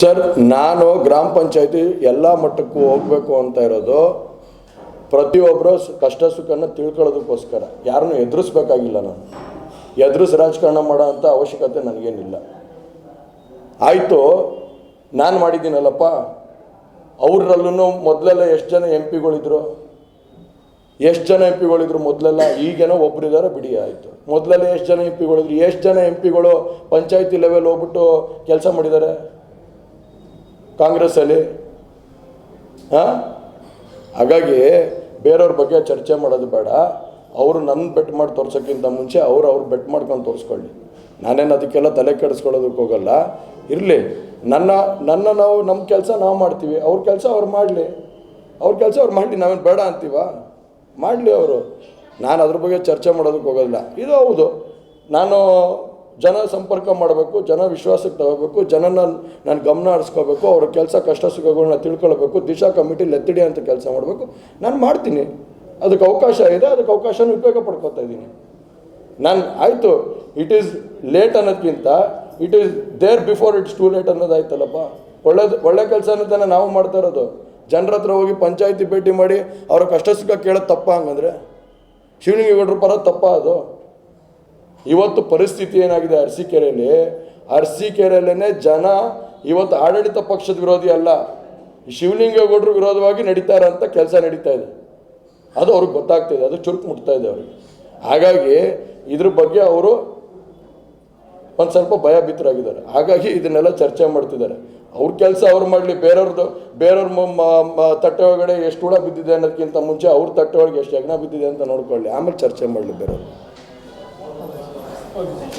Sir, ನಾನು ಗ್ರಾಮ ಪಂಚಾಯತಿ ಎಲ್ಲ ಮಟ್ಟಕ್ಕೂ ಹೋಗಬೇಕು ಅಂತ ಇರೋದು ಪ್ರತಿಯೊಬ್ಬರು ಕಷ್ಟ ಸುಖನ ತಿಳ್ಕೊಳ್ಳೋದಕ್ಕೋಸ್ಕರ. ಯಾರನ್ನೂ ಎದುರಿಸ್ಬೇಕಾಗಿಲ್ಲ ನಾನು. ಎದುರಿಸಿ ರಾಜಕಾರಣ ಮಾಡೋ ಅಂಥ ಅವಶ್ಯಕತೆ ನನಗೇನಿಲ್ಲ. ಆಯಿತು, ನಾನು ಮಾಡಿದ್ದೀನಲ್ಲಪ್ಪ. ಅವರಲ್ಲೂ ಮೊದಲೆಲ್ಲ ಎಷ್ಟು ಜನ ಎಂ ಪಿಗಳಿದ್ರು? ಎಷ್ಟು ಜನ ಎಂ ಪಿಗಳಿದ್ರು ಮೊದಲೆಲ್ಲ? ಈಗೇನೋ ಒಬ್ಬರಿದ್ದಾರೆ ಬಿಡಿ, ಆಯಿತು. ಮೊದಲೆಲ್ಲ ಎಷ್ಟು ಜನ ಎಂ ಪಿಗಳಿದ್ರು? ಎಷ್ಟು ಜನ ಎಂ ಪಿಗಳು ಪಂಚಾಯತಿ ಲೆವೆಲ್ ಹೋಗ್ಬಿಟ್ಟು ಕೆಲಸ ಮಾಡಿದ್ದಾರೆ? ಕಾಂಗ್ರೆಸ್ಸಲ್ಲಿ? ಹಾಂ? ಹಾಗಾಗಿ ಬೇರೆಯವ್ರ ಬಗ್ಗೆ ಚರ್ಚೆ ಮಾಡೋದು ಬೇಡ. ಅವರು ನನ್ನ ಬೆಟ್ ಮಾಡಿ ತೋರ್ಸೋಕ್ಕಿಂತ ಮುಂಚೆ ಅವ್ರು ಅವ್ರು ಬೆಟ್ ಮಾಡ್ಕೊಂಡು ತೋರಿಸ್ಕೊಳ್ಳಿ. ನಾನೇನು ಅದಕ್ಕೆಲ್ಲ ತಲೆ ಕೆಡಿಸ್ಕೊಳ್ಳೋದಕ್ಕೆ ಹೋಗಲ್ಲ. ಇರಲಿ, ನನ್ನ ನನ್ನ ನಾವು ನಮ್ಮ ಕೆಲಸ ನಾವು ಮಾಡ್ತೀವಿ. ಅವ್ರ ಕೆಲಸ ಅವ್ರು ಮಾಡಲಿ. ಅವ್ರ ಕೆಲಸ ಅವ್ರು ಮಾಡಲಿ, ನಾವೇನು ಬೇಡ ಅಂತೀವ? ಮಾಡಲಿ ಅವರು. ನಾನು ಅದ್ರ ಬಗ್ಗೆ ಚರ್ಚೆ ಮಾಡೋದಕ್ಕೆ ಹೋಗೋದಿಲ್ಲ. ಇದು ಹೌದು. ನಾನು ಜನ ಸಂಪರ್ಕ ಮಾಡಬೇಕು, ಜನ ವಿಶ್ವಾಸಕ್ಕೆ ತಗೋಬೇಕು, ಜನನ ನಾನು ಗಮನ ಹರಿಸ್ಕೋಬೇಕು, ಅವ್ರ ಕೆಲಸ ಕಷ್ಟ ಸುಖಗಳನ್ನ ತಿಳ್ಕೊಳ್ಬೇಕು, ದಿಶಾ ಕಮಿಟಿಲಿ ಎತ್ತಿಡಿ ಅಂತ ಕೆಲಸ ಮಾಡಬೇಕು. ನಾನು ಮಾಡ್ತೀನಿ. ಅದಕ್ಕೆ ಅವಕಾಶ ಇದೆ, ಅದಕ್ಕೆ ಅವಕಾಶನ ಉಪಯೋಗ ಪಡ್ಕೊತಾ ಇದ್ದೀನಿ. ನಾನು ಆಯಿತು ಇಟ್ ಈಸ್ ಲೇಟ್ ಅನ್ನೋದಕ್ಕಿಂತ it is there before it's too late ಅನ್ನೋದಾಯ್ತಲ್ಲಪ್ಪ ಒಳ್ಳೇದು, ಒಳ್ಳೆ ಕೆಲಸನ ತಾನೇ ನಾವು ಮಾಡ್ತಾ ಇರೋದು. ಜನರ ಹತ್ರ ಹೋಗಿ ಪಂಚಾಯಿತಿ ಭೇಟಿ ಮಾಡಿ, ಅವರ ಕಷ್ಟ ಸುಖ ಕೇಳೋದು ತಪ್ಪ ಹಂಗಂದ್ರೆ. ಶಿವಲಿಂಗೇಗೌಡರು ಪರ ತಪ್ಪ ಅದು. ಇವತ್ತು ಪರಿಸ್ಥಿತಿ ಏನಾಗಿದೆ ಅರಸೀಕೆರೆಯಲ್ಲಿ? ಅರಸೀಕೆರೆಯಲ್ಲೇ ಜನ ಇವತ್ತು ಆಡಳಿತ ಪಕ್ಷದ ವಿರೋಧಿ ಅಲ್ಲ. ಶಿವಲಿಂಗೇಗೌಡರು ವಿರೋಧವಾಗಿ ನಡೀತಾ ಇರೋಂಥ ಕೆಲಸ ನಡೀತಾ ಇದೆ. ಅದು ಅವ್ರಿಗೆ ಗೊತ್ತಾಗ್ತಾ ಇದೆ. ಅದು ಚುರುಕು ಮುಟ್ತಾ ಇದೆ ಅವ್ರಿಗೆ. ಹಾಗಾಗಿ ಇದ್ರ ಬಗ್ಗೆ ಅವರು ಒಂದು ಸ್ವಲ್ಪ ಭಯ ಭೀತರಾಗಿದ್ದಾರೆ ಹಾಗಾಗಿ ಇದನ್ನೆಲ್ಲ ಚರ್ಚೆ ಮಾಡ್ತಿದ್ದಾರೆ. ಅವ್ರ ಕೆಲಸ ಅವ್ರು ಮಾಡಲಿ. ಬೇರೆಯವ್ರದ್ದು ಬೇರೆಯವ್ರ ತಟ್ಟೆ ಒಳಗಡೆ ಎಷ್ಟು ಹುಳ ಬಿದ್ದಿದೆ ಅನ್ನೋದಕ್ಕಿಂತ ಮುಂಚೆ ಅವ್ರ ತಟ್ಟೆ ಒಳಗೆ ಎಷ್ಟು ಯಜ್ಞ ಬಿದ್ದಿದೆ ಅಂತ ನೋಡ್ಕೊಳ್ಳಿ. ಆಮೇಲೆ ಚರ್ಚೆ ಮಾಡಲಿ ಬೇರೆಯವ್ರು. Öyle.